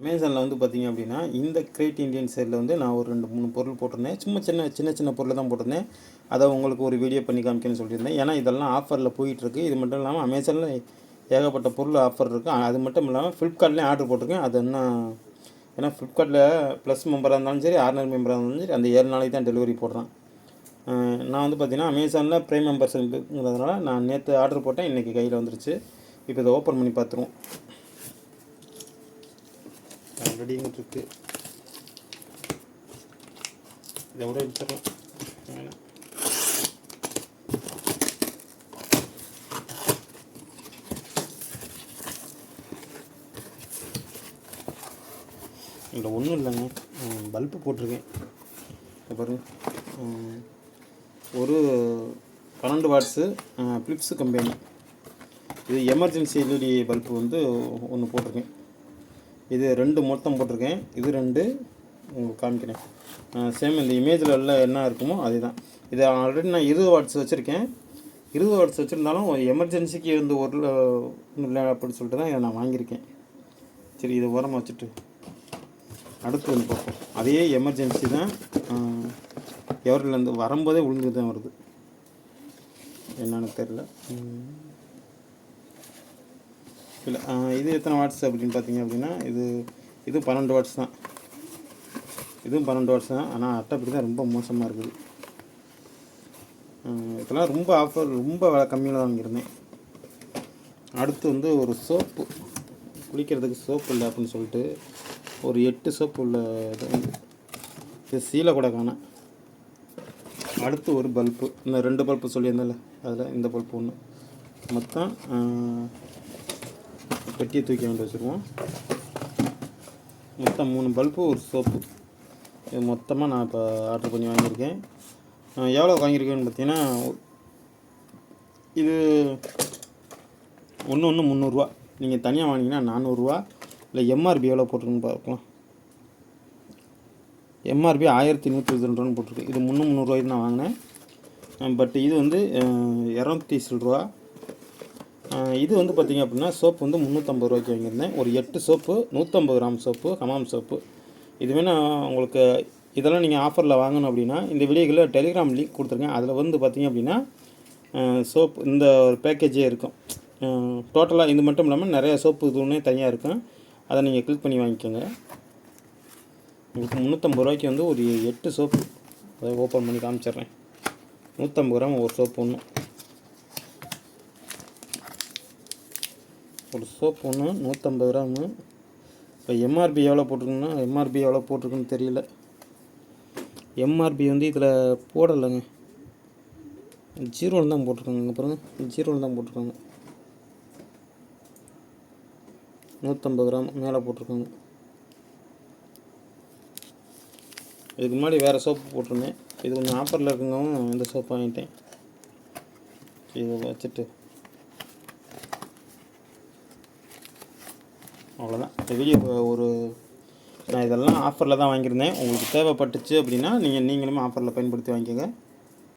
அமேசானில் வந்து பார்த்தீங்க அப்படின்னா இந்த கிரேட் இண்டியன் சைடில் வந்து நான் ஒரு ரெண்டு மூணு பொருள் போட்டிருந்தேன். சும்மா சின்ன சின்ன சின்ன பொருளை தான் போட்டிருந்தேன். அதை உங்களுக்கு ஒரு வீடியோ பண்ணி காமிக்கணும்னு சொல்லியிருந்தேன். ஏன்னா இதெல்லாம் ஆஃபரில் போயிட்டுருக்கு. இது மட்டும் இல்லாமல் அமேசானில் ஏகப்பட்ட பொருள் ஆஃபர் இருக்குது அது மட்டும் இல்லாமல் ஃப்ளிப்கார்ட்லேயும் ஆர்டர் போட்டிருக்கேன். அது என்ன ஏன்னா ஃப்ளிப்கார்ட்டில் ப்ளஸ் மெம்பராக இருந்தாலும் சரி ஆர்னர் மெம்பராக இருந்தாலும் சரி அந்த ஏழு நாளைக்கு தான் டெலிவரி போடுறேன். நான் வந்து பார்த்தீங்கன்னா அமேசானில் ப்ரைம் மெம்பர்ஸ் இருக்குங்கிறதுனால நான் நேற்று ஆர்டர் போட்டேன். இன்றைக்கி கையில் வந்துருச்சு. இப்போ இதை ஓப்பன் பண்ணி பார்த்துருவோம். ரெடின்னு இருக்கு இதை விட எடுத்துடலாம் வேணாம் ஒன்றும் இல்லைங்க. பல்பு போட்டிருக்கேன். அப்புறம் பாருங்க. ஒரு பன்னெண்டு வாட்ஸு ஃபிலிப்ஸு கம்பெனி இது எமர்ஜென்சி எல்இடி பல்பு வந்து ஒன்று போட்டிருக்கேன். இது ரெண்டு மொத்தம் போட்டிருக்கேன். இது ரெண்டு உங்களுக்கு காமிக்கிறேன். சேம் இந்த இமேஜில் உள்ள என்ன இருக்குமோ அதே தான் இது ஆல்ரெடி நான் இருபது வாட்ஸ் வச்சுருக்கேன். இருபது வாட்ஸ் வச்சுருந்தாலும் எமர்ஜென்சிக்கு வந்து ஒரு இல்லை அப்படின்னு சொல்லிட்டு தான் இதை நான் வாங்கியிருக்கேன். சரி இதை உரமாக வச்சுட்டு அடுத்து வந்து பார்ப்போம். அதே எமர்ஜென்சி தான் எவரிலேருந்து வரும்போதே விழுந்து தான் வருது. என்னன்னு தெரில இல்லை இது எத்தனை வாட்ஸ் அப்படின்னு பார்த்தீங்க அப்படின்னா இது இது பன்னெண்டு வாட்ஸ் தான். இதுவும் பன்னெண்டு வாட்ஸ் தான் ஆனால் அட்டைப்படி தான் ரொம்ப மோசமாக இருக்குது. இதெல்லாம் ரொம்ப ஆஃபர் ரொம்ப விலை கம்மியில் தான் வாங்கியிருந்தேன். அடுத்து வந்து ஒரு சோப்பு குளிக்கிறதுக்கு சோப்பு இல்லை அப்படின்னு சொல்லிட்டு ஒரு எட்டு சோப்பு உள்ள இது இது சீலை கூட காணேன் அடுத்து ஒரு பல்பு இந்த ரெண்டு பல்பு சொல்லியிருந்தேன்ல அதில் இந்த பல்ப்பு ஒன்று மொத்தம் பெட்டியை தூக்கி வந்து வச்சுருவோம். மொத்தம் மூணு பல்பு ஒரு சோப்பு இது மொத்தமாக நான் இப்போ ஆர்டர் பண்ணி வாங்கியிருக்கேன். எவ்வளோ வாங்கியிருக்கேன்னு பார்த்தீங்கன்னா இது ஒன்று ஒன்று முந்நூறுரூவா நீங்கள் தனியாக வாங்கினீங்கன்னா நானூறுரூவா இல்லை எம்ஆர்பி எவ்வளோ போட்டிருக்குன்னு பார்க்கலாம். எம்ஆர்பி ஆயிரத்தி நூற்றி ரூபான்னு போட்டிருக்கு. இது முந்நூறு முந்நூறுரூவாய்க்கு நான் வாங்கினேன். பட் இது வந்து இரநூத்தி சில்லு இது வந்து பார்த்திங்க அப்படின்னா சோப்பு வந்து முந்நூற்றம்பது ரூபாய்க்கு வாங்கியிருந்தேன். ஒரு எட்டு சோப்பு நூற்றம்பது கிராம் சோப்பு ஹமாம் சோப்பு. இதுவே நான் உங்களுக்கு இதெல்லாம் நீங்கள் ஆஃபரில் வாங்கணும் அப்படின்னா இந்த வீடியோக்கில் டெலிகிராம் லிங்க் கொடுத்துருக்கேன். அதில் வந்து பார்த்திங்க அப்படின்னா சோப்பு இந்த ஒரு பேக்கேஜே இருக்கும். டோட்டலாக இது மட்டும் இல்லாமல் நிறைய சோப்பு இதுவுமே தனியாக இருக்கும். அதை நீங்கள் கிளிக் பண்ணி வாங்கிக்கோங்க. உங்களுக்கு முந்நூற்றம்பது ரூபாய்க்கு வந்து ஒரு எட்டு சோப்பு அதை ஓப்பன் பண்ணி காமிச்சிடுறேன். நூற்றம்பது கிராம் ஒரு சோப்பு ஒன்று ஒரு சோப்பு ஒன்று நூற்றம்பது கிராமு இப்போ எம்ஆர்பி எவ்வளோ போட்டிருக்குன்னா எம்ஆர்பி எவ்வளோ போட்டிருக்குன்னு தெரியல. எம்ஆர்பி வந்து இதில் போடலைங்க. ஜீரோன்னு தான் போட்டிருக்காங்க அப்புறம் ஜீரோன்னு ஜீரோவில் தான் போட்டிருக்காங்க. நூற்றம்பது கிராம் மேலே போட்டிருக்காங்க. இதுக்கு முன்னாடி வேறு சோப்பு போட்டிருந்தேன். இது கொஞ்சம் ஆஃபரில் இருக்குங்கவும் இந்த சோப்பு வாங்கிட்டேன். இதை வச்சுட்டு. அவ்வளோதான் இந்த வீடியோ ஒரு நான் இதெல்லாம் ஆஃபரில் தான் வாங்கியிருந்தேன். உங்களுக்கு தேவைப்பட்டுச்சு அப்படின்னா நீங்கள் நீங்களும் ஆஃபரில் பயன்படுத்தி வாங்கிக்கோங்க.